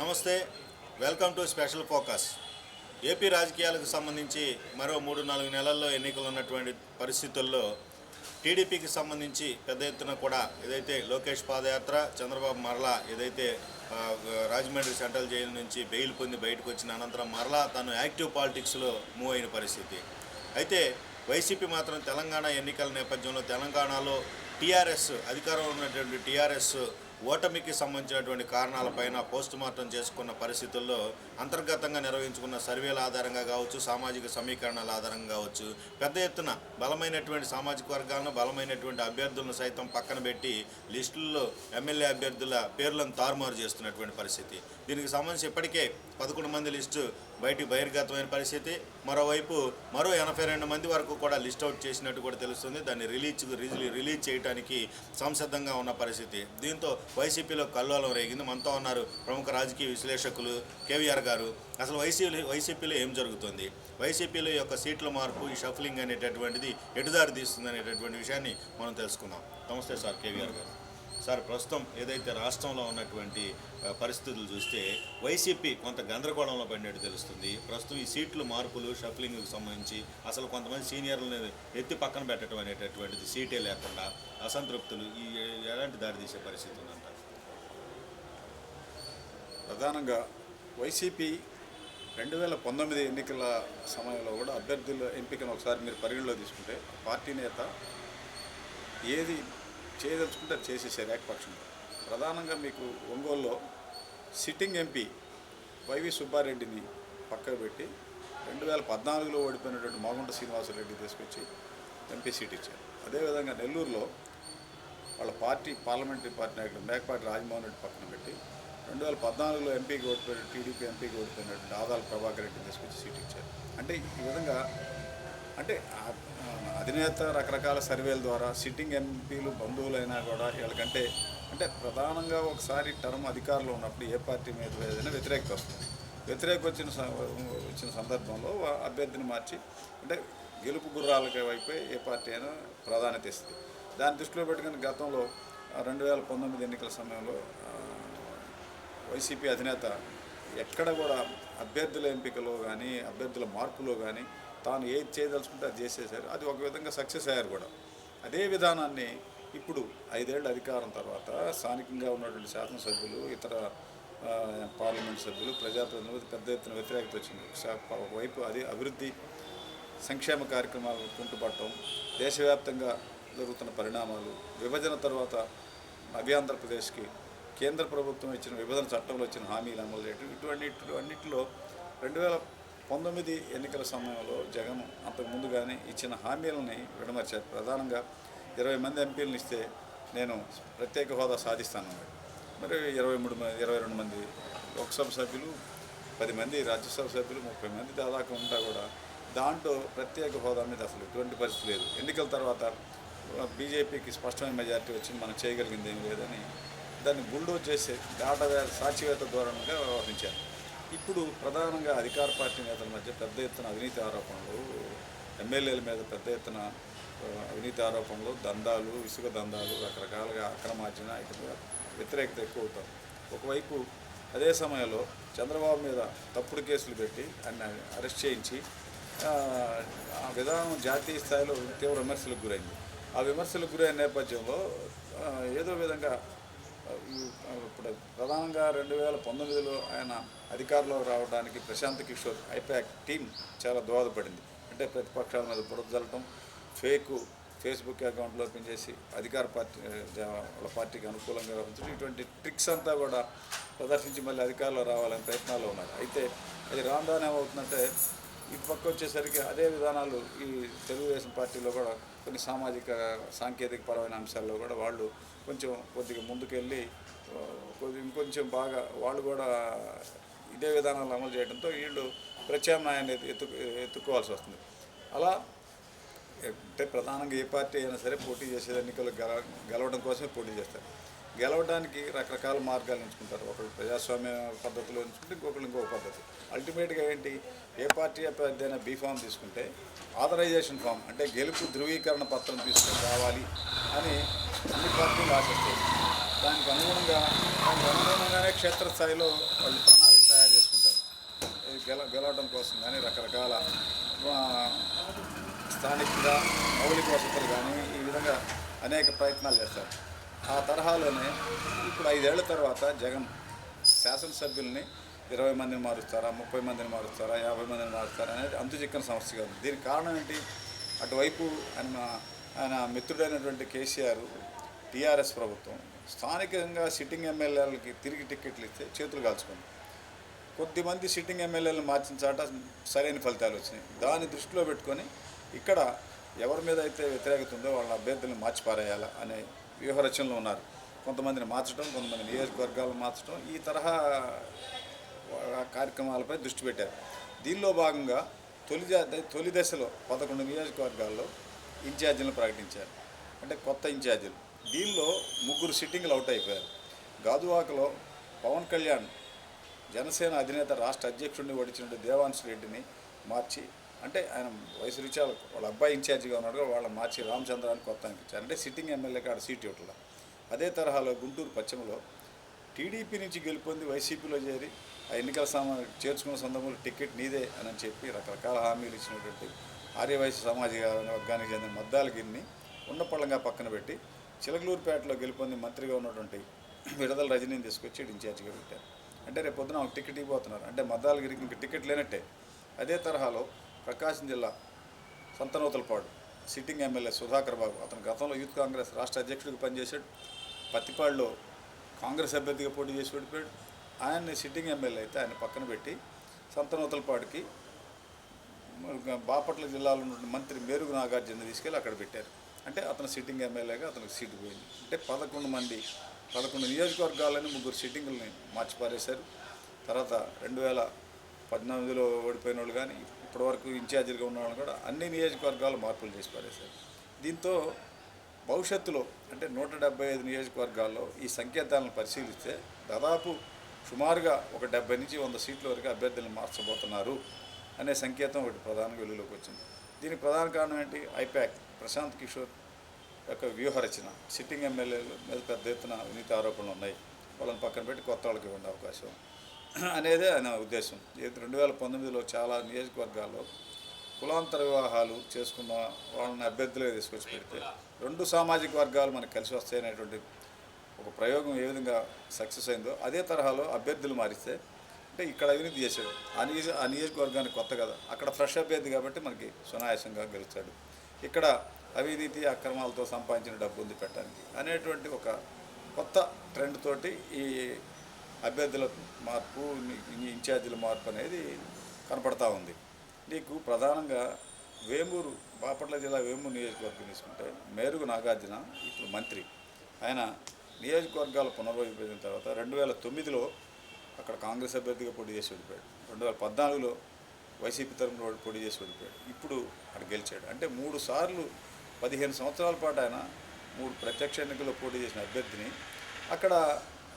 నమస్తే welcome to special focus. AP రాజకీయాలకు సంబంధించి మరో మూడు నాలుగు నెలల్లో ఎన్నికలు ఉన్నటువంటి పరిస్థితుల్లో టీడీపీకి సంబంధించి పెద్ద ఎత్తున కూడా ఏదైతే లోకేష్ పాదయాత్ర చంద్రబాబు మరలా ఏదైతే రాజమండ్రి సెంట్రల్ జైలు నుంచి బెయిల్ పొంది బయటకు వచ్చిన అనంతరం మరలా తను యాక్టివ్ పాలిటిక్స్లో మూవ్ అయిన పరిస్థితి. అయితే వైసీపీ మాత్రం తెలంగాణ ఎన్నికల నేపథ్యంలో తెలంగాణలో టీఆర్ఎస్ అధికారంలో ఉన్నటువంటి టీఆర్ఎస్ ఓటమికి సంబంధించినటువంటి కారణాలపైన పోస్ట్ మార్టం చేసుకున్న పరిస్థితుల్లో అంతర్గతంగా నిర్వహించుకున్న సర్వేల ఆధారంగా కావచ్చు సామాజిక సమీకరణాల ఆధారంగా కావచ్చు పెద్ద ఎత్తున బలమైనటువంటి సామాజిక వర్గాలను బలమైనటువంటి అభ్యర్థులను సైతం పక్కన పెట్టి లిస్టుల్లో ఎమ్మెల్యే అభ్యర్థుల పేర్లను తారుమారు చేస్తున్నటువంటి పరిస్థితి. దీనికి సంబంధించి ఇప్పటికే పదకొండు మంది లిస్టు బయటికి బహిర్గతమైన పరిస్థితి. మరోవైపు మరో ఎనభై రెండు మంది వరకు కూడా లిస్ట్ అవుట్ చేసినట్టు కూడా తెలుస్తుంది. దాన్ని రిలీజ్ రిలీజ్ రిలీజ్ చేయడానికి సంసిద్ధంగా ఉన్న పరిస్థితి. దీంతో వైసీపీలో కల్లోలం రేగింది. మనతో ఉన్నారు ప్రముఖ రాజకీయ విశ్లేషకులు కేవీఆర్ గారు. అసలు వైసీపీ వైసీపీలో ఏం జరుగుతుంది? వైసీపీలో యొక్క సీట్ల మార్పు ఈ షఫ్లింగ్ అనేటటువంటిది ఎటుదారి తీస్తుంది అనేటటువంటి విషయాన్ని మనం తెలుసుకుందాం. నమస్తే సార్ కేవీఆర్ గారు. సార్ ప్రస్తుతం ఏదైతే రాష్ట్రంలో ఉన్నటువంటి పరిస్థితులు చూస్తే వైసీపీ కొంత గందరగోళంలో పడినట్టు తెలుస్తుంది. ప్రస్తుతం ఈ సీట్లు మార్పులు షఫ్లింగ్కి సంబంధించి అసలు కొంతమంది సీనియర్లను ఎత్తి పక్కన పెట్టడం అనేటటువంటిది సీటే లేకుండా అసంతృప్తులు ఈ ఎలాంటి దారితీసే పరిస్థితి ఉందంట ప్రధానంగా వైసీపీ రెండు వేల పంతొమ్మిది ఎన్నికల సమయంలో కూడా అభ్యర్థుల ఎంపికను ఒకసారి మీరు పరిగణలో తీసుకుంటే పార్టీ నేత ఏది చేయదలుచుకుంటే అది చేసేసారు ఏకపక్షంగా ప్రధానంగా మీకు ఒంగోలులో సిట్టింగ్ ఎంపీ వైవి సుబ్బారెడ్డిని పక్కకు పెట్టి రెండు వేల పద్నాలుగులో ఓడిపోయినటువంటి మాగుంట శ్రీనివాసరెడ్డి తీసుకొచ్చి ఎంపీ సీట్ ఇచ్చారు. అదేవిధంగా నెల్లూరులో వాళ్ళ పార్టీ పార్లమెంటరీ పార్టీ నాయకుడు మేకపాటి రాజమోహన్ రెడ్డి పక్కన పెట్టి రెండు వేల పద్నాలుగులో ఎంపీకి ఓడిపోయిన టీడీపీ ఎంపీకి ఓడిపోయినటువంటి ఆదాల ప్రభాకర్ రెడ్డిని తీసుకొచ్చి సీట్ ఇచ్చారు. అంటే ఈ విధంగా అంటే అధినేత రకరకాల సర్వేల ద్వారా సిట్టింగ్ ఎంపీలు బంధువులైనా కూడా వీళ్ళకంటే అంటే ప్రధానంగా ఒకసారి టర్మ్ అధికారంలో ఉన్నప్పుడు ఏ పార్టీ మీద ఏదైనా వ్యతిరేకత వస్తుంది. వ్యతిరేక వచ్చిన వచ్చిన సందర్భంలో అభ్యర్థిని మార్చి అంటే గెలుపు గుర్రాలకి వైపే ఏ పార్టీ అయినా ప్రాధాన్యత ఇస్తుంది. దాన్ని దృష్టిలో పెట్టుకుని గతంలో రెండు వేల పంతొమ్మిది ఎన్నికల సమయంలో వైసీపీ అధినేత ఎక్కడ కూడా అభ్యర్థుల ఎంపికలో కానీ అభ్యర్థుల మార్పులో కానీ తాను ఏది చేయదలుచుకుంటే అది చేసేసారు అది ఒక విధంగా సక్సెస్ అయ్యారు కూడా. అదే విధానాన్ని ఇప్పుడు ఐదేళ్ళ అధికారం తర్వాత స్థానికంగా ఉన్నటువంటి శాసనసభ్యులు ఇతర పార్లమెంట్ సభ్యులు ప్రజాప్రతినిధులు పెద్ద ఎత్తున వ్యతిరేకత వచ్చింది. ఒకవైపు అది అభివృద్ధి సంక్షేమ కార్యక్రమాలు కుంటుపట్టడం దేశవ్యాప్తంగా జరుగుతున్న పరిణామాలు విభజన తర్వాత నవ్య ఆంధ్రప్రదేశ్కి కేంద్ర ప్రభుత్వం ఇచ్చిన విభజన చట్టంలో ఇచ్చిన హామీలు అమలు చేయడం ఇటువంటి అన్నింటిలో రెండు వేల పంతొమ్మిది ఎన్నికల సమయంలో జగన్ అంతకు ముందుగానే ఇచ్చిన హామీలని విడమర్చారు. ప్రధానంగా ఇరవై మంది ఎంపీలను ఇస్తే నేను ప్రత్యేక హోదా సాధిస్తానన్నాడు మరి ఇరవై మూడు మంది ఇరవై రెండు మంది లోక్సభ సభ్యులు పది మంది రాజ్యసభ సభ్యులు ముప్పై మంది దాదాపు ఉంటా కూడా దాంట్లో ప్రత్యేక హోదా మీద అసలు ఎటువంటి పరిస్థితి లేదు. ఎన్నికల తర్వాత బీజేపీకి స్పష్టమైన మెజారిటీ వచ్చింది. మనం చేయగలిగింది ఏం లేదని దాన్ని బుల్డోజ్ చేసే దాటవే సాక్షివేత ధోరణిగా వ్యవహరించారు. ఇప్పుడు ప్రధానంగా అధికార పార్టీ నేతల మధ్య పెద్ద ఎత్తున అవినీతి ఆరోపణలు ఎమ్మెల్యేల మీద పెద్ద ఎత్తున అవినీతి ఆరోపణలు దందాలు ఇసుక దందాలు రకరకాలుగా అక్రమార్జన ఇటు వ్యతిరేకత ఎక్కువ అవుతాం ఒకవైపు అదే సమయంలో చంద్రబాబు మీద తప్పుడు కేసులు పెట్టి ఆయన అరెస్ట్ చేయించి ఆ, విధానం జాతీయ స్థాయిలో తీవ్ర విమర్శలకు గురైంది. ఆ విమర్శలకు గురైన నేపథ్యంలో ఏదో విధంగా ఇప్పుడు ప్రధానంగా రెండు వేల పంతొమ్మిదిలో ఆయన అధికారంలో రావడానికి ప్రశాంత్ కిషోర్ ఐపాక్ టీం చాలా దోహదపడింది. అంటే ప్రతిపక్షాల మీద బురద ఫేక్ ఫేస్బుక్ అకౌంట్లో ఓపెన్ చేసి అధికార పార్టీ వాళ్ళ పార్టీకి అనుకూలంగా ఉంచడం ఇటువంటి ట్రిక్స్ అంతా కూడా ప్రదర్శించి మళ్ళీ అధికారంలో రావాలనే ప్రయత్నాలు ఉన్నారు. అయితే అది రాను రాను ఏమవుతుందంటే ఇటు పక్క వచ్చేసరికి అదే విధానాలు ఈ తెలుగుదేశం పార్టీలో కూడా కొన్ని సామాజిక సాంకేతిక పరమైన అంశాల్లో కూడా వాళ్ళు కొంచెం కొద్దిగా ముందుకెళ్ళి కొద్ది ఇంకొంచెం బాగా వాళ్ళు కూడా ఇదే విధానాలు అమలు చేయడంతో వీళ్ళు ప్రత్యామ్నాయాన్ని ఎత్తు ఎత్తుక్కోవాల్సి వస్తుంది. అలా అంటే ప్రధానంగా ఏ పార్టీ అయినా సరే పోటీ చేసేది ఎన్నికలు గెల గెలవడం కోసమే పోటీ చేస్తారు. గెలవడానికి రకరకాల మార్గాలు ఎంచుకుంటారు. ఒకళ్ళు ప్రజాస్వామ్య పద్ధతిలో ఎంచుకుంటే ఇంకొకళ్ళు ఇంకొక పద్ధతి. అల్టిమేట్గా ఏంటి? ఏ పార్టీ అభ్యర్థి అయినా బీ ఫామ్ తీసుకుంటే ఆథరైజేషన్ ఫామ్ అంటే గెలుపు ధృవీకరణ పత్రం తీసుకొని రావాలి అని అన్ని పార్టీలు ఆశిస్తాయి. దానికి అనుగుణంగా దానికి అనుగుణంగానే క్షేత్రస్థాయిలో వాళ్ళు ప్రణాళిక తయారు చేసుకుంటారు. గెల గెలవడం కోసం కానీ రకరకాల స్థానికంగా మౌలిక వసతులు కానీ ఈ విధంగా అనేక ప్రయత్నాలు చేస్తారు. ఆ తరహాలోనే ఇప్పుడు ఐదేళ్ళ తర్వాత జగన్ శాసనసభ్యుల్ని ఇరవై మందిని మారుస్తారా ముప్పై మందిని మారుస్తారా యాభై మందిని మారుస్తారా అనేది అంతుచిక్కని సమస్యగా ఉంది దీనికి కారణం ఏంటి? అటువైపు ఆయన ఆయన మిత్రుడైనటువంటి కేసీఆర్ టీఆర్ఎస్ ప్రభుత్వం స్థానికంగా సిట్టింగ్ ఎమ్మెల్యేలకి తిరిగి టికెట్లు ఇస్తే చేతులు కాల్చుకుంది కొద్దిమంది సిట్టింగ్ ఎమ్మెల్యేలను మార్చిన చాట సరైన ఫలితాలు వచ్చినాయి. దాన్ని దృష్టిలో పెట్టుకొని ఇక్కడ ఎవరి మీద అయితే వ్యతిరేకత ఉందో వాళ్ళ అభ్యర్థులను మార్చి పారేయాలా అనే వ్యూహరచనలో ఉన్నారు. కొంతమందిని మార్చడం కొంతమంది నియోజకవర్గాలను మార్చడం ఈ తరహా కార్యక్రమాలపై దృష్టి పెట్టారు. దీనిలో భాగంగా తొలి తొలి దశలో పదకొండు నియోజకవర్గాల్లో ఇన్ఛార్జీలను ప్రకటించారు. అంటే కొత్త ఇన్ఛార్జీలు. దీనిలో ముగ్గురు సిట్టింగ్లు అవుట్ అయిపోయారు. గాజువాకలో పవన్ కళ్యాణ్ జనసేన అధినేత రాష్ట్ర అధ్యక్షుడిని ఓడించిన దేవాంశ్ రెడ్డిని మార్చి అంటే ఆయన వయసు రీత్యా వాళ్ళ అబ్బాయి ఇన్ఛార్జిగా ఉన్నాడు వాళ్ళని మార్చి రామచంద్రాన్ని కొత్త అనిపించారు అంటే సిట్టింగ్ ఎమ్మెల్యేకి ఆడ సీట్ ఇవ్వట్లా. అదే తరహాలో గుంటూరు పశ్చిమలో టీడీపీ నుంచి గెలుపొంది వైసీపీలో చేరి ఆ ఎన్నికల సమా చేర్చుకున్న సందర్భంలో టికెట్ నీదే అని చెప్పి రకరకాల హామీలు ఇచ్చినటువంటి ఆర్యవైశ్య సామాజిక వర్గానికి చెందిన మద్దాలగిరిని ఉన్నపళ్ళంగా పక్కన పెట్టి చిలకలూరుపేటలో గెలుపొంది మంత్రిగా ఉన్నటువంటి విడదల రజనీని తీసుకొచ్చి ఇన్ఛార్జిగా పెట్టారు. అంటే రేపు పొద్దున ఒక టికెట్ ఇవ్వబోతున్నారు. అంటే మద్దాలగిరికి ఇంక టికెట్ లేనట్టే. అదే తరహాలో ప్రకాశం జిల్లా సంతనూతలపాడు సిట్టింగ్ ఎమ్మెల్యే సుధాకర్ బాబు. అతను గతంలో యూత్ కాంగ్రెస్ రాష్ట్ర అధ్యక్షుడిగా పనిచేశాడు. పత్తిపాడులో కాంగ్రెస్ అభ్యర్థిగా పోటీ చేసి ఓడిపోయాడు. ఆయన్ని సిట్టింగ్ ఎమ్మెల్యే అయితే ఆయన పక్కన పెట్టి సంతనూతలపాడుకి బాపట్ల జిల్లాలో ఉన్న మంత్రి మేరుగు నాగార్జున తీసుకెళ్ళి అక్కడ పెట్టారు. అంటే అతను సిట్టింగ్ ఎమ్మెల్యేగా అతనికి సీటు పోయింది. అంటే పదకొండు మంది పదకొండు నియోజకవర్గాలని ముగ్గురు సిట్టింగులని మార్చిపారేశారు తర్వాత రెండు వేల పద్నాలుగులో ఓడిపోయిన వాళ్ళు కానీ ఇప్పటివరకు ఇన్ఛార్జీలుగా ఉన్న వాళ్ళు కూడా అన్ని నియోజకవర్గాలు మార్పులు చేసి పారేశారు. దీంతో భవిష్యత్తులో అంటే నూట డెబ్బై ఐదు నియోజకవర్గాల్లో ఈ సంకేతాలను పరిశీలిస్తే దాదాపు సుమారుగా ఒక డెబ్బై నుంచి వంద సీట్ల వరకు అభ్యర్థులను మార్చబోతున్నారు అనే సంకేతం ఒకటి ప్రధానంగా వెలుగులోకి వచ్చింది. దీనికి ప్రధాన కారణం ఏంటి? ఐపాక్ ప్రశాంత్ కిషోర్ యొక్క వ్యూహరచన. సిట్టింగ్ ఎమ్మెల్యేలు మీద పెద్ద ఎత్తున అవినీతి ఆరోపణలు ఉన్నాయి. వాళ్ళని పక్కన పెట్టి కొత్త వాళ్ళకి ఇవ్వండి అవకాశం అనేదే ఆయన ఉద్దేశం. ఇది రెండు వేల పంతొమ్మిదిలో చాలా నియోజకవర్గాల్లో కులాంతర వివాహాలు చేసుకున్న వాళ్ళని అభ్యర్థులుగా తీసుకొచ్చి పెడితే రెండు సామాజిక వర్గాలు మనకు కలిసి వస్తాయనేటువంటి ఒక ప్రయోగం ఏ విధంగా సక్సెస్ అయిందో అదే తరహాలో అభ్యర్థులు మారిస్తే అంటే ఇక్కడ అవినీతి చేశాడు ఆ నియోజ ఆ నియోజకవర్గానికి కొత్త కదా. అక్కడ ఫ్రెష్ అభ్యర్థి కాబట్టి మనకి సునాయాసంగా గెలుస్తాడు. ఇక్కడ అవినీతి అక్రమాలతో సంపాదించిన డబ్బు ఉంది పెట్టడానికి అనేటువంటి ఒక కొత్త ట్రెండ్ తోటి ఈ అభ్యర్థుల మార్పు ఇన్ఛార్జీల మార్పు అనేది కనపడతా ఉంది. నీకు ప్రధానంగా వేమూరు బాపట్ల జిల్లా వేమూరు నియోజకవర్గం తీసుకుంటే మేరుగు నాగార్జున ఇప్పుడు మంత్రి. ఆయన నియోజకవర్గాల పునర్విభజన తర్వాత రెండు వేల తొమ్మిదిలో అక్కడ కాంగ్రెస్ అభ్యర్థిగా పోటీ చేసి ఓడిపోయాడు. రెండు వేల పద్నాలుగులో వైసీపీ తరఫున పోటీ చేసి ఓడిపోయాడు. ఇప్పుడు అక్కడ గెలిచాడు. అంటే మూడు సార్లు పదిహేను సంవత్సరాల పాటు ఆయన మూడు ప్రత్యక్ష ఎన్నికల్లో పోటీ చేసిన అభ్యర్థిని. అక్కడ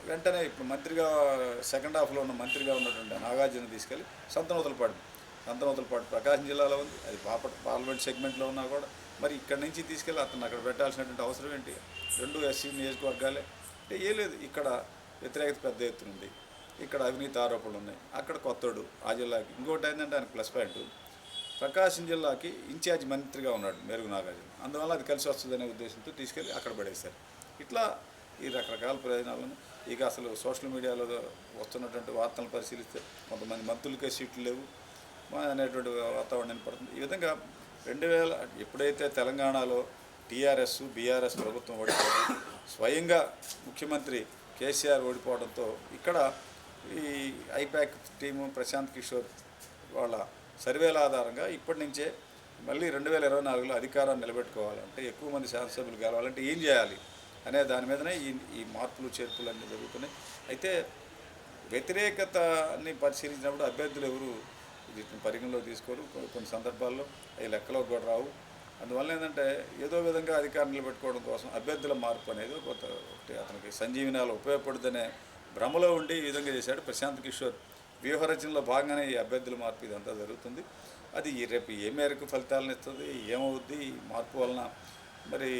వెంటనే ఇప్పుడు మంత్రిగా సెకండ్ హాఫ్లో ఉన్న మంత్రిగా ఉన్నటువంటి నాగార్జున తీసుకెళ్ళి సంతనూతలపాడు. సంతనూతలపాడు ప్రకాశం జిల్లాలో ఉంది. అది పాప పార్లమెంట్ సెగ్మెంట్లో ఉన్నా కూడా మరి ఇక్కడ నుంచి తీసుకెళ్ళి అతను అక్కడ పెట్టాల్సినటువంటి అవసరం ఏంటి? రెండు ఎస్సీ నియోజకవర్గాలే. అంటే ఏ లేదు ఇక్కడ వ్యతిరేకత పెద్ద ఎత్తున ఉంది. ఇక్కడ అవినీతి ఆరోపణలు ఉన్నాయి. అక్కడ కొత్తడు ఆ జిల్లాకి. ఇంకోటి ఏంటంటే ఆయన ప్లస్ పాయింట్. ప్రకాశం జిల్లాకి ఇన్ఛార్జ్ మంత్రిగా ఉన్నాడు మెరుగు నాగార్జున. అందువల్ల అది కలిసి వస్తుందనే ఉద్దేశంతో తీసుకెళ్ళి అక్కడ పడేశారు. ఇట్లా ఈ రకరకాల ప్రయోజనాలను ఇక అసలు సోషల్ మీడియాలో వస్తున్నటువంటి వార్తలను పరిశీలిస్తే కొంతమంది మంత్రులకే సీట్లు లేవు. అనేటువంటి వాతావరణం పడుతుంది. ఈ విధంగా రెండు వేల ఎప్పుడైతే తెలంగాణలో టీఆర్ఎస్ బీఆర్ఎస్ ప్రభుత్వం ఓడిపోవడం స్వయంగా ముఖ్యమంత్రి కేసీఆర్ ఓడిపోవడంతో ఇక్కడ ఈ ఐపాక్ టీము ప్రశాంత్ కిషోర్ వాళ్ళ సర్వేల ఆధారంగా ఇప్పటి నుంచే మళ్ళీ రెండు వేల ఇరవై నాలుగులో అధికారాన్ని నిలబెట్టుకోవాలంటే ఎక్కువ మంది శాసనసభ్యులు గెలవాలంటే ఏం చేయాలి అనే దాని మీదనే ఈ ఈ మార్పులు చేర్పులు అన్నీ జరుగుతున్నాయి. అయితే వ్యతిరేకతని పరిశీలించినప్పుడు అభ్యర్థులు ఎవరు వీటిని పరిగణలో తీసుకోరు. కొన్ని- కొన్ని సందర్భాల్లో అవి లెక్కలో కూడా రావు. అందువల్ల ఏంటంటే ఏదో విధంగా అధికారం నిలబెట్టుకోవడం కోసం అభ్యర్థుల మార్పు అనేది కొంత కొత్త ఒకటి అతనికి సంజీవనాలు ఉపయోగపడుతుందనే భ్రమలో ఉండి ఈ విధంగా చేశాడు ప్రశాంత్ కిషోర్. వ్యూహరచనలో భాగంగానే ఈ అభ్యర్థుల మార్పు ఇదంతా జరుగుతుంది. అది రేపు ఏ మేరకు ఫలితాలను ఇస్తుంది ఏమవుద్ది మార్పు వలన మరి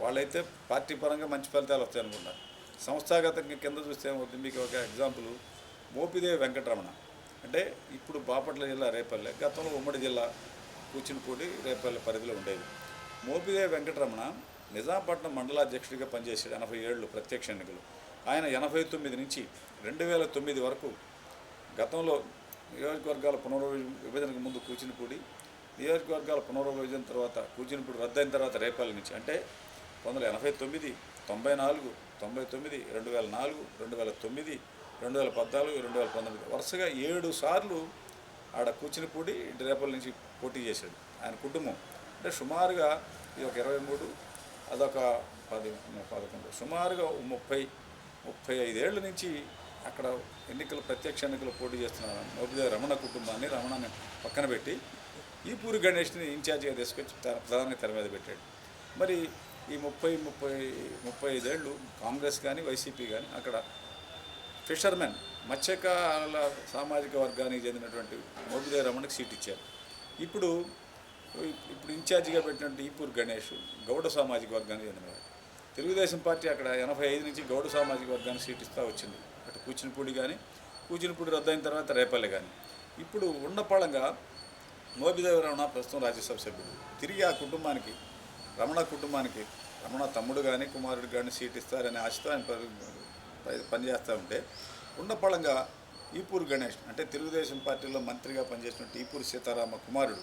వాళ్ళైతే పార్టీ పరంగా మంచి ఫలితాలు వస్తాయనుకున్నారు సంస్థాగతంగా కింద చూస్తే ఏమవుతుంది మీకు ఒక ఎగ్జాంపుల్ మోపిదేవి వెంకటరమణ. అంటే ఇప్పుడు బాపట్ల జిల్లా రేపల్లె గతంలో ఉమ్మడి జిల్లా కూచినపూడి రేపల్లె పరిధిలో ఉండేది. మోపిదేవి వెంకటరమణ నిజాంపట్నం మండలాధ్యక్షుడిగా పనిచేశాడు ఎనభై ఏళ్ళు ప్రత్యక్ష ఎన్నికలు. ఆయన ఎనభై తొమ్మిది నుంచి రెండు వేల తొమ్మిది వరకు గతంలో నియోజకవర్గాల పునర్విభజన విభజనకు ముందు కూచినపూడి నియోజకవర్గాల పునర్విభజన తర్వాత కూచినపూడి రద్దయిన తర్వాత రేపల్లి నుంచి. అంటే పంతొమ్మిది వందల ఎనభై తొమ్మిది తొంభై నాలుగు తొంభై తొమ్మిది రెండు వేల నాలుగు రెండు వేల తొమ్మిది రెండు వేల పద్నాలుగు రెండు వేల పంతొమ్మిది. వరుసగా ఏడు సార్లు ఆడ కూచినపూడి ఇటు రేపల్లి నుంచి పోటీ చేశాడు. ఆయన కుటుంబం. అంటే సుమారుగా ఇది ఒక ఇరవై మూడు అదొక పది పదకొండు సుమారుగా ముప్పై ముప్పై ఐదేళ్ళ నుంచి అక్కడ ఎన్నికలు ప్రత్యక్ష ఎన్నికలు పోటీ చేస్తున్న మోపిదేవి రమణ కుటుంబాన్ని రమణాన్ని పక్కన పెట్టి ఈ పూరి గణేష్ని ఇన్ఛార్జిగా తీసుకొచ్చి త- ప్రధానంగా తెర మీద పెట్టాడు. మరి ఈ ముప్పై ముప్పై ముప్పై ఐదేళ్ళు కాంగ్రెస్ కానీ వైసీపీ కానీ అక్కడ ఫిషర్మెన్ మత్స్యకారుల సామాజిక వర్గానికి చెందినటువంటి మోపిదేవి రమణకి సీట్ ఇచ్చారు. ఇప్పుడు ఇప్పుడు ఇన్ఛార్జిగా పెట్టినటువంటి ఈపూర్ గణేష్ గౌడ సామాజిక వర్గానికి చెందినవాడు. తెలుగుదేశం పార్టీ అక్కడ ఎనభై ఐదు నుంచి గౌడ సామాజిక వర్గానికి సీట్ ఇస్తూ వచ్చింది. తర్వాత కూచినపూడి కానీ కూచినపూడి రద్దయిన తర్వాత రేపల్లి కానీ. ఇప్పుడు ఉన్నపాళంగా మోబిదేవి రమణ ప్రస్తుతం రాజ్యసభ సభ్యుడు. తిరిగి ఆ కుటుంబానికి రమణ కుటుంబానికి రమణ తమ్ముడు కానీ కుమారుడు కానీ సీట్ ఇస్తారనే ఆశతో ఆయన పని- పనిచేస్తూ ఉంటే ఉన్నపళంగా ఈపూర్ గణేష్ అంటే తెలుగుదేశం పార్టీలో మంత్రిగా పనిచేసినట్టు ఈపూరు సీతారామ కుమారుడు.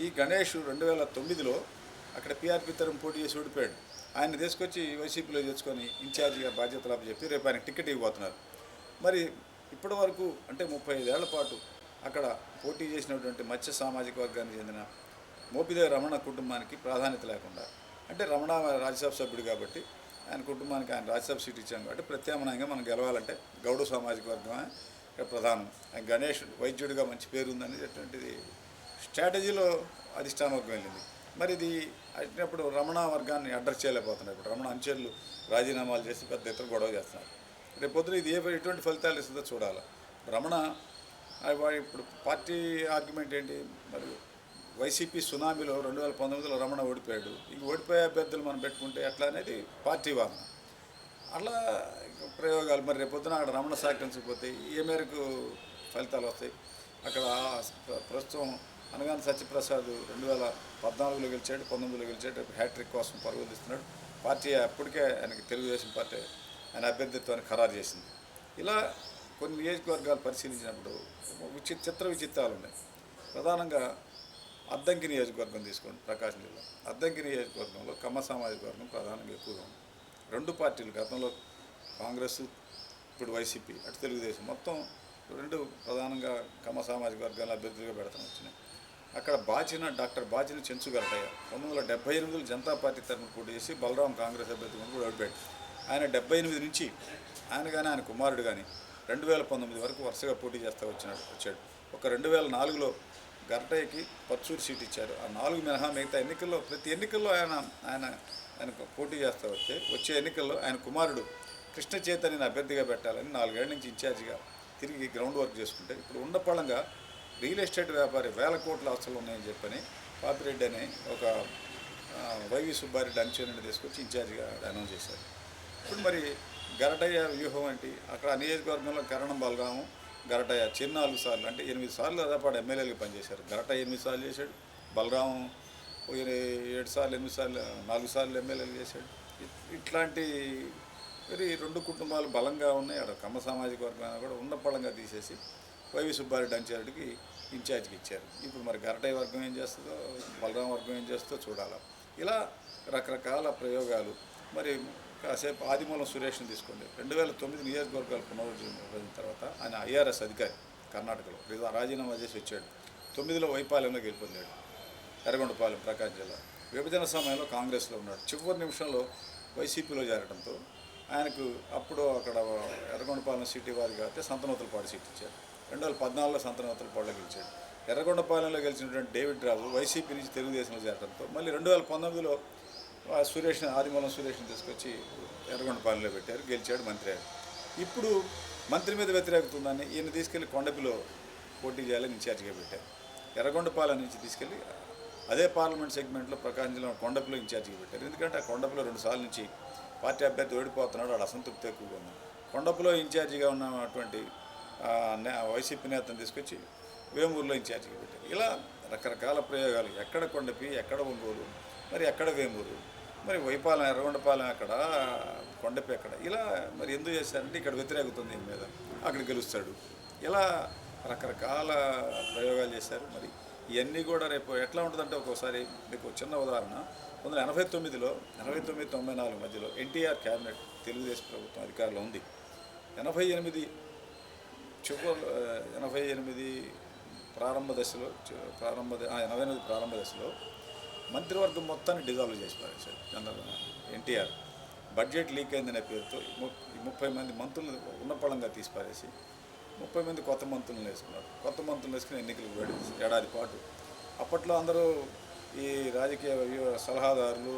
ఈ గణేష్ రెండు వేల తొమ్మిదిలో అక్కడ పీఆర్పీ తరం పోటీ చేసి ఓడిపోయాడు. ఆయన తీసుకొచ్చి వైసీపీలో తెచ్చుకొని ఇన్ఛార్జిగా బాధ్యతలు అప్పచెప్పి రేపు ఆయన టికెట్ ఇవ్వబోతున్నారు. మరి ఇప్పటి వరకు అంటే ముప్పై ఐదేళ్ళ పాటు అక్కడ పోటీ చేసినటువంటి మత్స్య సామాజిక వర్గానికి చెందిన మోపిదేవి రమణ కుటుంబానికి ప్రాధాన్యత లేకుండా అంటే రమణ రాజ్యసభ సభ్యుడు కాబట్టి ఆయన కుటుంబానికి ఆయన రాజ్యసభ సీట్ ఇచ్చాం కాబట్టి ప్రత్యామ్నాయంగా మనం గెలవాలంటే గౌడ సామాజిక వర్గమే ప్రధానం. ఆయన గణేష్ వైద్యుడిగా మంచి పేరు ఉందని అటువంటిది స్ట్రాటజీలో అధిష్టాన వర్గం వెళ్ళింది. మరి ఇది అట్టినప్పుడు రమణ వర్గాన్ని అడ్రస్ చేయలేకపోతున్నారు. ఇప్పుడు రమణ అంచెలు రాజీనామాలు చేసి పెద్ద ఎత్తున గొడవ చేస్తున్నారు. రేపు పొద్దున ఇది ఏ ఎటువంటి ఫలితాలు ఇస్తుందో చూడాలి. రమణ ఇప్పుడు పార్టీ ఆర్గ్యుమెంట్ ఏంటి? మరి వైసీపీ సునామీలో రెండు వేల పంతొమ్మిదిలో రమణ ఓడిపోయాడు. ఇంక ఓడిపోయే అభ్యర్థులు మనం పెట్టుకుంటే ఎట్లా అనేది పార్టీ వాదన. అట్లా ప్రయోగాలు. మరి రేపొద్దున అక్కడ రమణ సహకరించకపోతే ఏ మేరకు ఫలితాలు వస్తాయి? అక్కడ ప్ర- ప్రస్తుతం అనగానే సత్యప్రసాద్ రెండు వేల పద్నాలుగులో గెలిచాడు పంతొమ్మిదిలో గెలిచాడు హ్యాట్రిక్ కోసం పరుగులు తీస్తున్నాడు. పార్టీ అప్పటికే ఆయనకి తెలుగుదేశం పార్టీ ఆయన అభ్యర్థిత్వాన్ని ఖరారు చేసింది. ఇలా కొన్ని నియోజకవర్గాలు పరిశీలించినప్పుడు విచి చిత్ర విచిత్రాలు ఉన్నాయి. ప్రధానంగా అద్దంకి నియోజకవర్గం తీసుకోండి ప్రకాశం జిల్లా. అద్దంకి నియోజకవర్గంలో కమ్మ సామాజిక వర్గం ప్రధానంగా ఎక్కువగా ఉంది. రెండు పార్టీలు గతంలో కాంగ్రెస్ ఇప్పుడు వైసీపీ అటు తెలుగుదేశం మొత్తం రెండు ప్రధానంగా కమ్మ సామాజిక వర్గాల అభ్యర్థులుగా పెడతాం వచ్చినాయి. అక్కడ బాచిన డాక్టర్ బాచిన చెంచు గరటయ్య పంతొమ్మిది వందల డెబ్బై ఎనిమిదిలో జనతా పార్టీ తరఫున పోటీ చేసి బలరాం కాంగ్రెస్ అభ్యర్థి కూడా ఓడిపోయాడు. ఆయన డెబ్బై ఎనిమిది నుంచి ఆయన కానీ ఆయన కుమారుడు కానీ రెండు వేల పంతొమ్మిది వరకు వరుసగా పోటీ చేస్తూ వచ్చినాడు వచ్చాడు. ఒక రెండు వేల నాలుగులో గరటయ్యకి పర్చూరు సీట్ ఇచ్చారు. ఆ నాలుగు మినహా మిగతా ఎన్నికల్లో ప్రతి ఎన్నికల్లో ఆయన ఆయన ఆయనకు పోటీ చేస్తూ వస్తే వచ్చే ఎన్నికల్లో ఆయన కుమారుడు కృష్ణ చైతన్యని అభ్యర్థిగా పెట్టాలని నాలుగేళ్ళ నుంచి ఇన్ఛార్జిగా తిరిగి గ్రౌండ్ వర్క్ చేసుకుంటే ఇప్పుడు ఉండపళంగా రియల్ ఎస్టేట్ వ్యాపారి వేల కోట్ల ఆస్తులు ఉన్నాయని చెప్పని పాపిరెడ్డి అనే ఒక వైవి సుబ్బారెడ్డి అనుచరుని తీసుకొచ్చి ఇన్ఛార్జిగా అనౌన్స్ చేశారు. ఇప్పుడు మరి గరటయ్య వ్యూహం ఏంటి? అక్కడ నియోజకవర్గంలో కరణం బలరాము గరటయ్య చిన్న నాలుగు సార్లు అంటే ఎనిమిది సార్లు దాదాపు ఎమ్మెల్యేలుగా పనిచేశారు. గరటయ్య ఎనిమిది సార్లు చేశాడు బలరాము ఏడు సార్లు ఎనిమిది సార్లు నాలుగు సార్లు ఎమ్మెల్యేలు చేశాడు. ఇట్లాంటి మరి రెండు కుటుంబాలు బలంగా ఉన్నాయి. అక్కడ కమ్మ సామాజిక వర్గాన్ని కూడా ఉన్న బలంగా తీసేసి వైవి సుబ్బారెడ్డి అంచారెడ్డికి ఇన్ఛార్జ్కి ఇచ్చారు. ఇప్పుడు మరి గరటయ్య వర్గం ఏం చేస్తుందో బలరాం వర్గం ఏం చేస్తుందో చూడాలి. ఇలా రకరకాల ప్రయోగాలు మరి కాసేపు ఆదిమూలం సురేష్ని తీసుకోండి రెండు వేల తొమ్మిది నియోజకవర్గాలు పునరుద్ధరించిన తర్వాత ఆయన ఐఆర్ఎస్ అధికారి కర్ణాటకలో రాజీనామా చేసి వచ్చాడు. తొమ్మిదిలో వైపాలెంలో గెలుపొందాడు. ఎర్రగొండపాలెం ప్రకాశం జిల్లా విభజన సమయంలో కాంగ్రెస్లో ఉన్నాడు. చివరి నిమిషంలో వైసీపీలో చేరడంతో ఆయనకు అప్పుడు అక్కడ ఎర్రగొండపాలెం సిటీ వారికి అయితే సంతనోతులపాడు సీట్ ఇచ్చారు. రెండు వేల పద్నాలుగులో సంతనోతులపాడులో గెలిచాడు. ఎర్రగొండపాలెంలో గెలిచినటువంటి డేవిడ్ రావు వైసీపీ నుంచి తెలుగుదేశంలో చేరడంతో మళ్ళీ రెండు వేల పంతొమ్మిదిలో ఆ సురేష్ ఆదిమూలం సురేష్ని తీసుకొచ్చి ఎర్రగొండపాలెంలో పెట్టారు గెలిచాడు మంత్రి ఇప్పుడు మంత్రి మీద వ్యతిరేకత ఉందని ఈయన తీసుకెళ్ళి కొండపిలో పోటీ చేయాలని ఇన్ఛార్జిగా పెట్టారు. ఎర్రగొండపాలెం నుంచి తీసుకెళ్ళి అదే పార్లమెంట్ సెగ్మెంట్లో ప్రకాశం జిల్లా కొండపిలో ఇన్ఛార్జిగా పెట్టారు. ఎందుకంటే ఆ కొండపిలో రెండు సార్లు నుంచి పార్టీ అభ్యర్థి ఓడిపోతున్నాడు వాడు అసంతృప్తి ఎక్కువగా ఉంది. కొండపులో ఇన్ఛార్జిగా ఉన్నటువంటి నే- వైసీపీ నేతను తీసుకొచ్చి వేమూరులో ఇన్ఛార్జిగా పెట్టారు. ఇలా రకరకాల ప్రయోగాలు ఎక్కడ కొండపి ఎక్కడ ఒంగోలు మరి ఎక్కడ వేమూరు మరి వైపాలెం ఎర్రగొండపాలెం ఎక్కడ కొండపి ఎక్కడ ఇలా మరి ఎందుకు చేశారంటే ఇక్కడ వ్యతిరేకతుంది దీని మీద. అక్కడ గెలుస్తాడు. ఇలా రకరకాల ప్రయోగాలు చేశారు మరి. ఇవన్నీ కూడా రేపు ఎట్లా ఉంటుందంటే ఒక్కోసారి మీకు చిన్న ఉదాహరణ. పంతొమ్మిది వందల ఎనభై తొమ్మిదిలో ఎనభై తొమ్మిది తొంభై నాలుగు మధ్యలో ఎన్టీఆర్ క్యాబినెట్ తెలుగుదేశం ప్రభుత్వం అధికారంలో ఉంది. ఎనభై ఎనిమిది చివరి ఎనభై ఎనిమిది ప్రారంభ దశలో ప్రారంభ ఎనభై ఎనిమిది ప్రారంభ దశలో మంత్రివర్గం మొత్తాన్ని డిజాల్వ్ చేసి పారేశారు చంద్రబాబు ఎన్టీఆర్. బడ్జెట్ లీక్ అయిందనే పేరుతో ఈ ముప్పై మంది మంత్రులు ఉన్నపళంగా తీసి పారేసి ముప్పై మంది కొత్త మంత్రులను వేసుకున్నారు. కొత్త మంత్రులు వేసుకుని ఎన్నికలకు వేడి ఏడాది పాటు. అప్పట్లో అందరూ ఈ రాజకీయ సలహాదారులు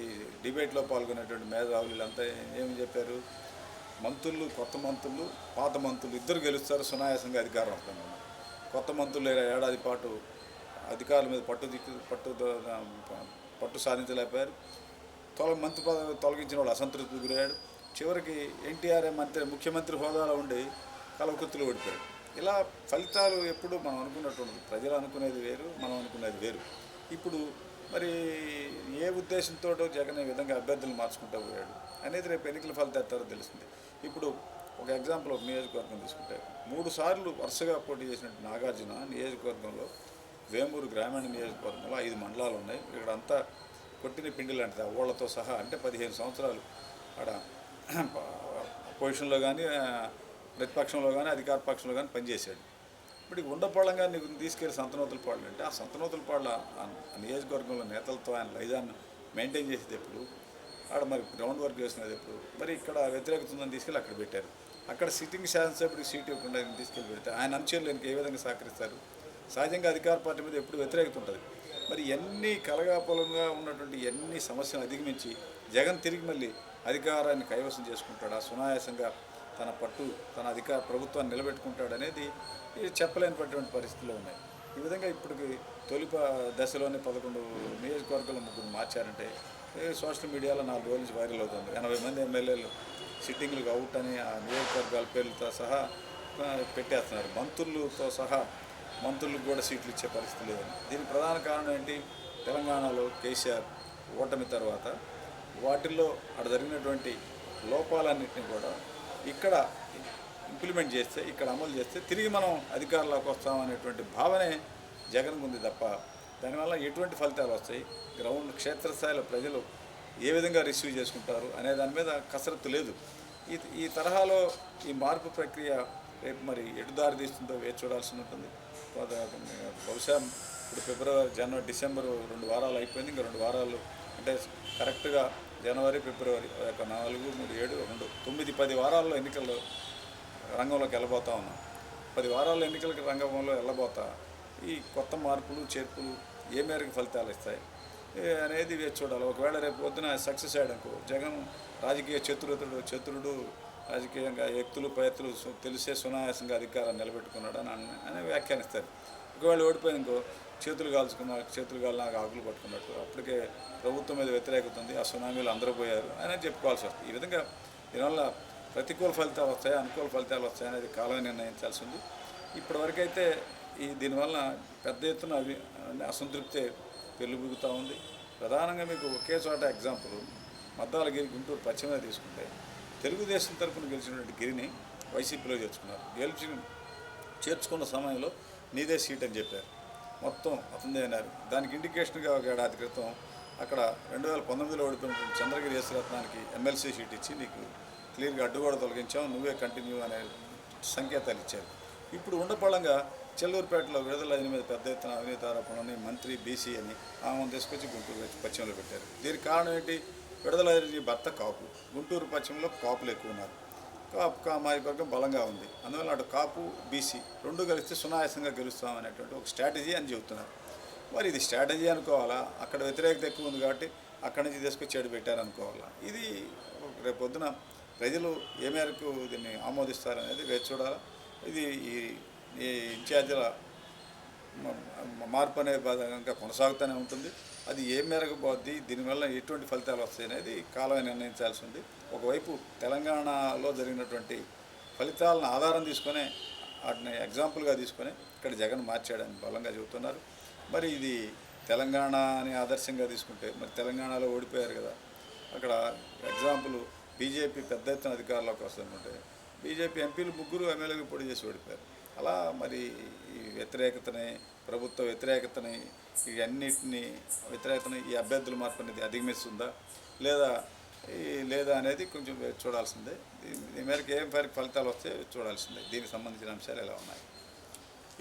ఈ డిబేట్లో పాల్గొనేటువంటి మేధావులు వీళ్ళంతా ఏమి చెప్పారు? మంత్రులు కొత్త మంత్రులు పాత మంత్రులు ఇద్దరు గెలుస్తారు సునాయాసంగా అధికారం వస్తుంది కొత్త మంత్రులు ఏడాది పాటు అధికారుల మీద పట్టు దిక్కు పట్టు పట్టు సాధించలేకపోయారు. తొలగ మంత్రి పదవి తొలగించిన వాళ్ళు అసంతృప్తికి గురయ్యాడు చివరికి ఎన్టీఆర్ మంత్రి ముఖ్యమంత్రి హోదాలో ఉండి కలవకుత్తులు ఓడిపోయాడు ఇలా ఫలితాలు ఎప్పుడు మనం అనుకున్నట్టు ప్రజలు అనుకునేది వేరు మనం అనుకునేది వేరు. ఇప్పుడు మరి ఏ ఉద్దేశంతో జగన్ ఈ విధంగా అభ్యర్థులు మార్చుకుంటూ పోయాడు అనేది రేపు ఎన్నికల ఫలితాలు తర్వాత తెలుస్తుంది. ఇప్పుడు ఒక ఎగ్జాంపుల్ ఒక నియోజకవర్గం తీసుకుంటే మూడు సార్లు వరుసగా పోటీ చేసినట్టు నాగార్జున నియోజకవర్గంలో వేమూరు గ్రామీణ నియోజకవర్గంలో ఐదు మండలాలు ఉన్నాయి. ఇక్కడ అంతా కొట్టిన పిండి లాంటిది. ఆ ఊళ్ళతో సహా అంటే పదిహేను సంవత్సరాలు ఆడ పొజిషన్లో కానీ ప్రతిపక్షంలో కానీ అధికార పక్షంలో కానీ పనిచేశాడు. ఇప్పుడు ఉండపాళ్ళంగా నీకు తీసుకెళ్ళి సంతనోతుల పాళ్ళు అంటే ఆ సంతనోతుల పాళ్ళ ఆ నియోజకవర్గంలో నేతలతో ఆయన లైజాన్ని మెయింటైన్ చేసేది ఎప్పుడు? ఆడ మరి గ్రౌండ్ వర్క్ చేసినది ఎప్పుడు? మరి ఇక్కడ వ్యతిరేకత ఉందని తీసుకెళ్ళి అక్కడ పెట్టారు. అక్కడ సిట్టింగ్ శాసనసభ్యుడికి సీట్ ఇవ్వకుండా ఆయన తీసుకెళ్ళి పెడితే ఆయన అనుచరులు ఏ విధంగా సహకరిస్తారు? సహజంగా అధికార పార్టీ మీద ఎప్పుడు వ్యతిరేకత ఉంటుంది. మరి ఎన్ని కలగాపలంగా ఉన్నటువంటి ఎన్ని సమస్యలు అధిగమించి జగన్ తిరిగి మళ్ళీ అధికారాన్ని కైవసం చేసుకుంటాడా సునాయాసంగా తన పట్టు తన అధికార ప్రభుత్వాన్ని నిలబెట్టుకుంటాడనేది ఇది చెప్పలేనటువంటి ఉన్నాయి. ఈ విధంగా ఇప్పటికి తొలి దశలోనే పదకొండు నియోజకవర్గాల ముగ్గురు మార్చారంటే సోషల్ మీడియాలో నాలుగు రోజుల నుంచి వైరల్ అవుతుంది. ఎనభై మంది ఎమ్మెల్యేలు సిట్టింగ్లకు అవుట్ అని ఆ నియోజకవర్గాల పేర్లతో సహా పెట్టేస్తున్నారు. మంత్రులతో సహా మంత్రులకు కూడా సీట్లు ఇచ్చే పరిస్థితి లేదు దీనికి ప్రధాన కారణం ఏంటి? తెలంగాణలో కేసీఆర్ ఓటమి తర్వాత వాటిల్లో అక్కడ జరిగినటువంటి లోపాలన్నింటినీ కూడా ఇక్కడ ఇంప్లిమెంట్ చేస్తే ఇక్కడ అమలు చేస్తే తిరిగి మనం అధికారంలోకి వస్తామనేటువంటి భావనే జగన్ ఉంది తప్ప దానివల్ల ఎటువంటి ఫలితాలు వస్తాయి? గ్రౌండ్ క్షేత్రస్థాయిలో ప్రజలు ఏ విధంగా రిసీవ్ చేసుకుంటారు అనే దాని మీద కసరత్తు లేదు. ఈ ఈ తరహాలో ఈ మార్పు ప్రక్రియ రేపు మరి ఎటు దారి తీస్తుందో వేచి చూడాల్సి ఉంటుంది. బహుశా ఇప్పుడు ఫిబ్రవరి జనవరి డిసెంబర్ రెండు వారాలు అయిపోయింది. ఇంకా రెండు వారాలు అంటే కరెక్ట్గా జనవరి ఫిబ్రవరి ఒక నాలుగు మూడు ఏడు రెండు తొమ్మిది పది వారాల్లో ఎన్నికల్లో రంగంలోకి వెళ్ళబోతా ఉన్నాం. పది వారాల్లో ఎన్నికలకి రంగంలో వెళ్ళబోతా ఈ కొత్త మార్పులు చేర్పులు ఏ మేరకు ఫలితాలు ఇస్తాయి? అనేది వేచి చూడాలి. ఒకవేళ రేపు పొద్దున సక్సెస్ అయ్యాడనుకో జగన్ రాజకీయ చతురుతుడు చతురుడు రాజకీయంగా వ్యక్తులు పయత్తులు తెలిసే సునాయాసంగా అధికారాన్ని నిలబెట్టుకున్నాడు అని అని వ్యాఖ్యానిస్తారు. ఒకవేళ ఓడిపోయిందనుకో చేతులు కాల్చుకున్నా చేతులు కాలినాక ఆకులు పట్టుకున్నట్టు అప్పటికే ప్రభుత్వం మీద వ్యతిరేకత ఉంది ఆ సునామీలు అందరూ పోయారు అని చెప్పుకోవాల్సి వస్తుంది. ఈ విధంగా దీనివల్ల ప్రతికూల ఫలితాలు వస్తాయి అనుకూల ఫలితాలు వస్తాయి అనేది కాలం నిర్ణయించాల్సి ఉంది. ఇప్పటివరకైతే ఈ దీనివల్ల పెద్ద ఎత్తున అవి అసంతృప్తి పెళ్ళిబుగుతూ ఉంది. ప్రధానంగా మీకు ఒకే చోట ఎగ్జాంపుల్ మద్దాలగిరి గుంటూరు పశ్చిమ తీసుకుంటే తెలుగుదేశం తరపున గెలిచినటువంటి గిరిని వైసీపీలో చేర్చుకున్నారు. గెలిచి చేర్చుకున్న సమయంలో నీదే సీట్ అని చెప్పారు. మొత్తం అతనిదే అన్నారు. దానికి ఇండికేషన్గా ఒక ఏడాది క్రితం అక్కడ రెండు వేల పంతొమ్మిదిలో ఓడిపోయినటువంటి చంద్రగిరి యశ్వరత్నానికి ఎమ్మెల్సీ సీట్ ఇచ్చి నీకు క్లియర్గా అడ్డుగోడ తొలగించాం నువ్వే కంటిన్యూ అనే సంకేతాలు ఇచ్చారు. ఇప్పుడు ఉండపళంగా చెల్లూరుపేటలో విడుదల మీద పెద్ద ఎత్తున అవినీతి ఆరోపణలని మంత్రి బీసీ అని ఆమెను తీసుకొచ్చి గుంటూరు పశ్చిమలో పెట్టారు. దీనికి కారణం ఏంటి? విడుదల భర్త కాపు. గుంటూరు పశ్చిమలో కాపులు ఎక్కువ ఉన్నారు కాపు కామాయి వర్గం బలంగా ఉంది. అందువల్ల అటు కాపు బీసీ రెండు కలిస్తే సునాయాసంగా గెలుస్తాం అనేటువంటి ఒక స్ట్రాటజీ అని చెబుతున్నారు. మరి ఇది స్ట్రాటజీ అనుకోవాలా? అక్కడ వ్యతిరేకత ఎక్కువ ఉంది కాబట్టి అక్కడి నుంచి తీసుకొచ్చి చెడు పెట్టారనుకోవాలా ఇది రేపు పొద్దున ప్రజలు ఏ మేరకు దీన్ని ఆమోదిస్తారనేది వేచి చూడాలి? ఇది ఈ ఇన్ఛార్జీల మార్పు అనే కనుక కొనసాగుతూనే ఉంటుంది. అది ఏ మేరకు పోద్ది దీనివల్ల ఎటువంటి ఫలితాలు వస్తాయి అనేది కాలమే నిర్ణయించాల్సి ఉంది. ఒకవైపు తెలంగాణలో జరిగినటువంటి ఫలితాలను ఆధారం తీసుకొని వాటిని ఎగ్జాంపుల్గా తీసుకొని ఇక్కడ జగన్ మార్చాడని బలంగా చెబుతున్నారు. మరి ఇది తెలంగాణని ఆదర్శంగా తీసుకుంటే మరి తెలంగాణలో ఓడిపోయారు కదా అక్కడ ఎగ్జాంపుల్ బీజేపీ పెద్ద ఎత్తున అధికారంలోకి వస్తుందంటే బీజేపీ ఎంపీలు ముగ్గురు ఎమ్మెల్యేలు పోటీ చేసి ఓడిపోయారు. అలా మరి ఈ వ్యతిరేకతని ప్రభుత్వ వ్యతిరేకతని ఈ వ్యతిరేకతని ఈ అభ్యర్థుల మార్పు అనేది అధిగమిస్తుందా? లేదా లేదా అనేది కొంచెం చూడాల్సిందే. దీని మేరకు ఏం ఫలితాలు వస్తాయో చూడాల్సిందే. దీనికి సంబంధించిన అంశాలు ఎలా ఉన్నాయి?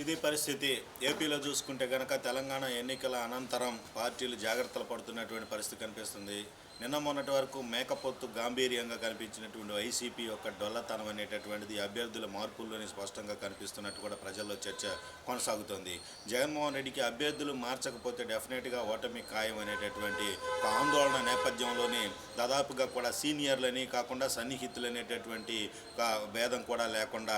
ఇది పరిస్థితి. ఏపీలో చూసుకుంటే కనుక తెలంగాణ ఎన్నికల అనంతరం పార్టీలు జాగ్రత్తలు పడుతున్నటువంటి పరిస్థితి కనిపిస్తుంది. నిన్న మొన్నటి వరకు మేకపోత్తు గాంభీర్యంగా కనిపించినటువంటి వైసీపీ యొక్క డొల్లతనం అనేటటువంటిది అభ్యర్థుల మార్పుల్లోనే స్పష్టంగా కనిపిస్తున్నట్టు కూడా ప్రజల్లో చర్చ కొనసాగుతోంది. జగన్మోహన్ రెడ్డికి అభ్యర్థులు మార్చకపోతే డెఫినెట్గా ఓటమి ఖాయం అనేటటువంటి ఆందోళన నేపథ్యంలోనే దాదాపుగా కూడా సీనియర్లని కాకుండా సన్నిహితులు అనేటటువంటి భేదం కూడా లేకుండా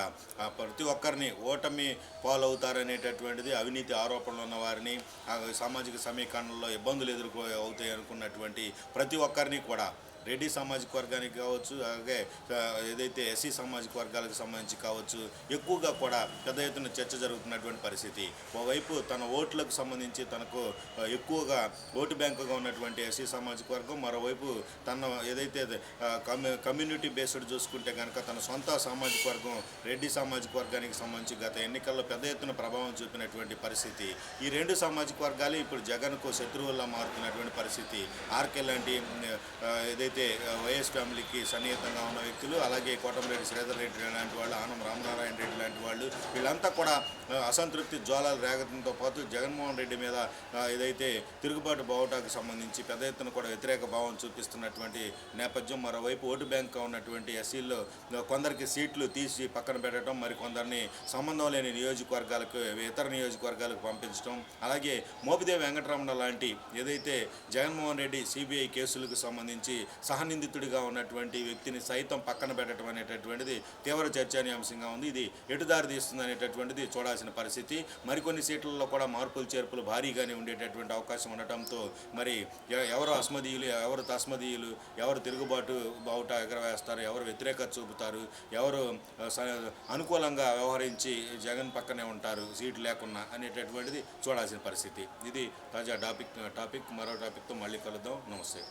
ప్రతి ఒక్కరిని ఓటమి పాలవుతారనేటటువంటిది అవినీతి ఆరోపణలు ఉన్న వారిని ఆ సామాజిక సమీకరణలో ఇబ్బందులు ఎదుర్కో అవుతాయి అనుకున్నటువంటి ప్రతి ఒక్కరిని కూడా. రెడ్డి సామాజిక వర్గానికి కావచ్చు అలాగే ఏదైతే ఎస్సీ సామాజిక వర్గాలకు సంబంధించి కావచ్చు ఎక్కువగా కూడా పెద్ద ఎత్తున చర్చ జరుగుతున్నటువంటి పరిస్థితి. ఓవైపు తన ఓట్లకు సంబంధించి తనకు ఎక్కువగా ఓటు బ్యాంకుగా ఉన్నటువంటి ఎస్సీ సామాజిక వర్గం మరోవైపు తన ఏదైతే కమ్యూ కమ్యూనిటీ బేస్డ్ చూసుకుంటే కనుక తన సొంత సామాజిక వర్గం రెడ్డి సామాజిక వర్గానికి సంబంధించి గత ఎన్నికల్లో పెద్ద ఎత్తున ప్రభావం చూపినటువంటి పరిస్థితి. ఈ రెండు సామాజిక వర్గాలు ఇప్పుడు జగన్కు శత్రువుల్లా మారుతున్నటువంటి పరిస్థితి. ఆర్కే లాంటి ఏదైతే ఏదైతే వైఎస్ ఫ్యామిలీకి సన్నిహితంగా ఉన్న వ్యక్తులు అలాగే కోటమిరెడ్డి శ్రీధర్ రెడ్డి లాంటి వాళ్ళు ఆనం రామనారాయణ రెడ్డి లాంటి వాళ్ళు వీళ్ళంతా కూడా అసంతృప్తి జ్వాలాలు రేగడంతో పాటు జగన్మోహన్ రెడ్డి మీద ఏదైతే తిరుగుబాటు బావుటాకు సంబంధించి పెద్ద ఎత్తున కూడా వ్యతిరేక భావం చూపిస్తున్నటువంటి నేపథ్యం మరోవైపు ఓటు బ్యాంక్గా ఉన్నటువంటి ఎస్సీల్లో కొందరికి సీట్లు తీసి పక్కన పెట్టడం మరి కొందరిని సంబంధం లేని నియోజకవర్గాలకు ఇతర నియోజకవర్గాలకు పంపించడం అలాగే మోపిదేవి వెంకటరమణ లాంటి ఏదైతే జగన్మోహన్ రెడ్డి సిబిఐ కేసులకు సంబంధించి సహనిందితుడిగా ఉన్నటువంటి వ్యక్తిని సైతం పక్కన పెట్టడం అనేటటువంటిది తీవ్ర చర్చనీయాంశంగా ఉంది. ఇది ఎటుదారి తీస్తుంది అనేటటువంటిది చూడాల్సిన పరిస్థితి. మరికొన్ని సీట్లలో కూడా మార్పులు చేర్పులు భారీగానే ఉండేటటువంటి అవకాశం ఉండటంతో మరి ఎవరు అస్మదీయులు ఎవరు తస్మదీయులు ఎవరు తిరుగుబాటు బావుట ఎగరవేస్తారు ఎవరు వ్యతిరేకత చూపుతారు ఎవరు స- అనుకూలంగా వ్యవహరించి జగన్ పక్కనే ఉంటారు సీటు లేకున్నా అనేటటువంటిది చూడాల్సిన పరిస్థితి. ఇది తాజా టాపిక్ టాపిక్. మరో టాపిక్తో మళ్ళీ కలుద్దాం. నమస్తే.